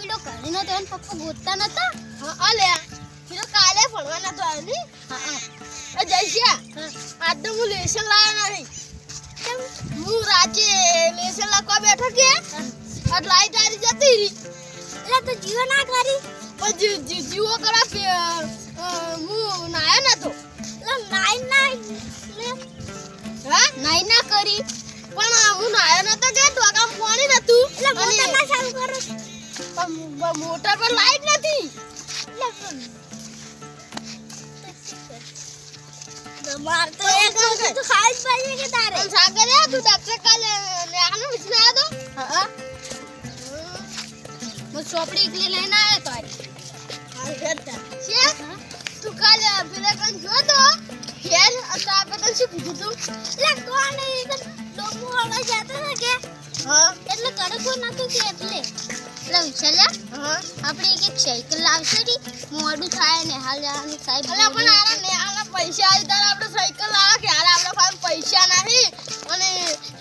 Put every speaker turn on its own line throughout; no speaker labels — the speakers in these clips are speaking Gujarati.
પેલો કાઢીનો નતો એને પપ્પા ગોતતા નતા?
હા અલ્યા પેલો કાલે ભણવા નતો આવ્યો ને
હા
જઈશ્યા આજ તો હું લેસન લાવ્યો
કેમ?
હું રાતે લેસન લખવા બેઠો કે? આજ લાઈટ આવી જતી. રહી
એટલે તો જીવો ના કરી.
પણ જીવો કરા કે હું નાયો નતો?
એટલે નાઈ નાઈ
હા?
નાઈ ના કરી.
પણ હું નાયો નતો કે? ટોકામાં
મોટર
પર લાઈટ નથી.
માર તો
તો
એક ખાઈ જ કે તારે?
સાગરિયા તું ડોક્ટર કાલે આનો વિચને આવ્યો તો?
હા હું. ચોપડી એકલી લઈને આવ્યો તો
છે તું કાલે પેલા કણ જો તો? ઘેર તો આપણે તને શું કીધું તું?
એટલે કોણ એ ડોમો હવા જતો ને કે
હા.
એટલે કડકો નતું કે એટલે. એટલે વિચાર્યા આપણે એક એક સાયકલ લાવશે રી મોડું થાય ને હાલ જવાનું સાહેબ
અલા પણ આના ને આના પૈસા આવી તારે આપણે સાયકલ લાવે કે હાલ આપણા પાસે પૈસા નથી અને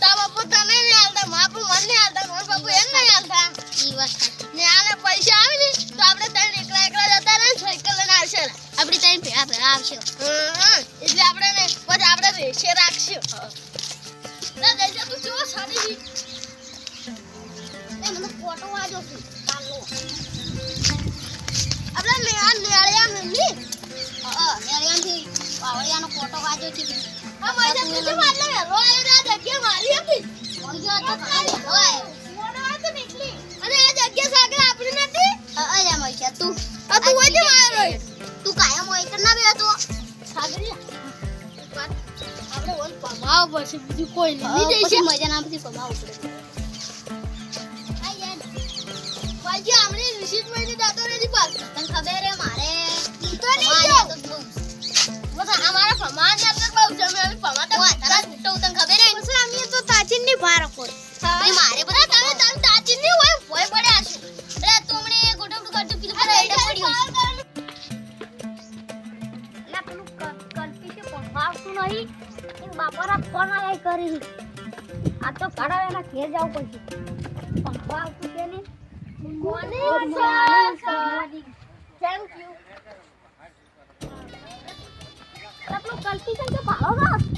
તા બાપુ તને નહીં હાલતા મા બાપુ મને નહીં હાલતા મારા બાપુ એમ નહીં હાલતા.
ઈ વાત
ને આને પૈસા આવે ને તો આપણે તને એકલા એકલા જતા રહે સાયકલ લઈને આવશે.
આપણે ત્રણ ભેગા ભેગા આવશે.
એટલે આપણે ને પછી આપણે રેસે રાખશું. ના દઈ તું જો સારી
ફોટો વાજો છે. ચાલો.
આપણે
પાવળિયાનો ફોટો વાજો છે.
તું જે વાતને વહેલો આવ્યો આ જગ્યા મારી હતી.
ઓળખ્યો હતો? ખાલી હોય
મોડો હતો ને. અને આ જગ્યા સાગર આપણી નથી?
અરે મૈસા તું.
આ તું વચ્ચે માર્યો
તું કાયમ હોય કે ના બેતો
સાગરિયા આપણે ઓલ પમાવ પડશે બીજું કોઈ નહીં
પછી મજા ના બધી કમાવું પડે.
બાજી આપણે રિસીટ દાતો નથી પાસ
તને ખબર હે મારે?
તો નહીં
જો.
બસ અમારા પમાન ને અંદર બહુ છે અમે પમા તો
તારા છૂટો તને ખબર હે?
પછી અમે તો તાચીનની ભાર કોઈ
એ મારે બધા
તમે તમે તાચીનની હોય ભોય પડ્યા છે
અરે તું મને ટુ કરતું કીધું પર એડે પડ્યો
પડ્યો
પેલું કલ્પી છે પણ ફાવતું નહીં. બાપાના ફોન આયા કરી. આ તો કાઢાવે એના ઘેર જવું પડશે. પણ ફાવતું કે નહીં.
કોને થેન્ક યુ
પેલું કલ્પી છે કે ભાડો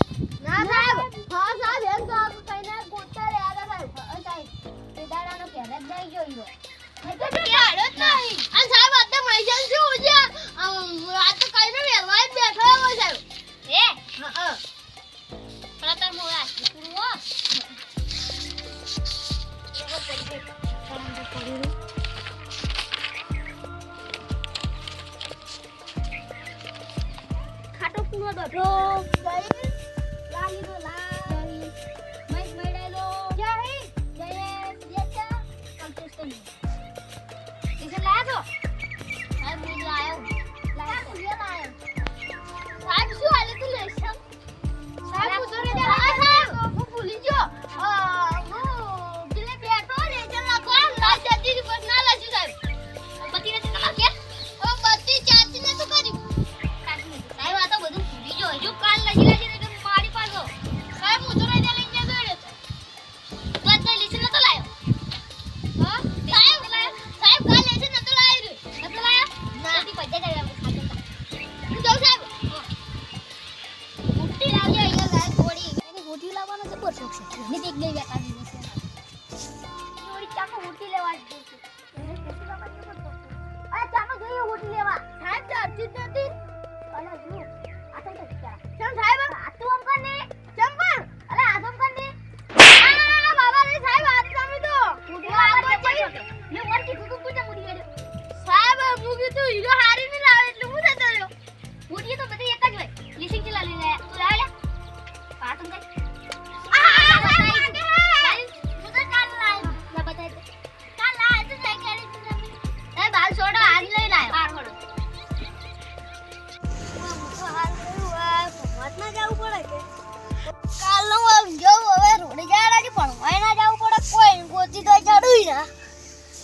được rồi. Đấy. છે
બહુ શોખ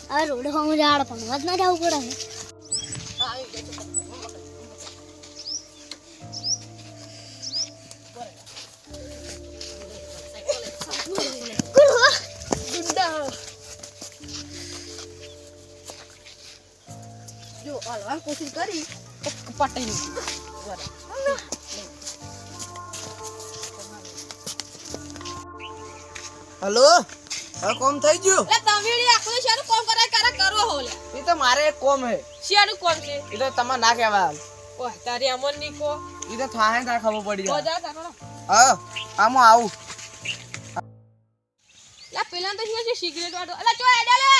આ
રોડ
હોમ જાડ પણ વાત ના જવું પડે
જો હલવાની કોશિશ કરી પટાઈ
હલો? હવે કોમ થઈ ગયું?
એટલે તમે રી આખો શાનું કોમ કરે કરે કરો હો લે?
એ તો મારે એક કોમ હે.
શેનું કોમ છે?
એ તો તમારે ના કહેવા
ઓય તારી અમનની કો.
એ તો થાહે તાર ખબર પડી જાય હા આમાં આવું.
લા પેલા તો શું છે સિગરેટ વાળો? અલા ચો હેડે લે?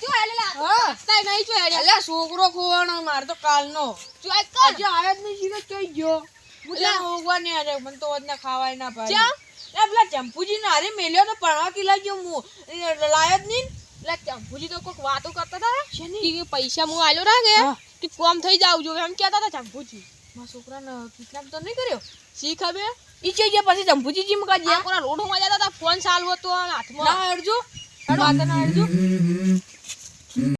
ચો હેડે લે? હા. તાઈ નહીં ચો હેડે અલા છોકરો ખોવાનો માર તો કાલનો. ચો એક કર. જે જ નહીં સિગરેટ ચોઈ ગયો? મુલા હોગવા ને અરે મને તો ખાવાય ના પાડી. એ પેલા ચંપુજી ને અરે મેલ્યો તો પડવા કિલા ગયો હું લાયો જ નહીં એટલે ચંપુજી તો કોઈક વાતો કરતા હતા શેની? કે પૈસા હું આલ્યો રાગે કે કોમ થઈ જાવ જો એમ કહેતા હતા ચંપુજી. મારા છોકરાને કિડનેપ તો નહીં કર્યો? શીખ હવે ઈ છે જે પછી ચંપુજી જીમ કા જ્યાં કોના રોડમાં જતા હતા ફોન ચાલુ હતો હાથમાં. ના અડજો ના અડજો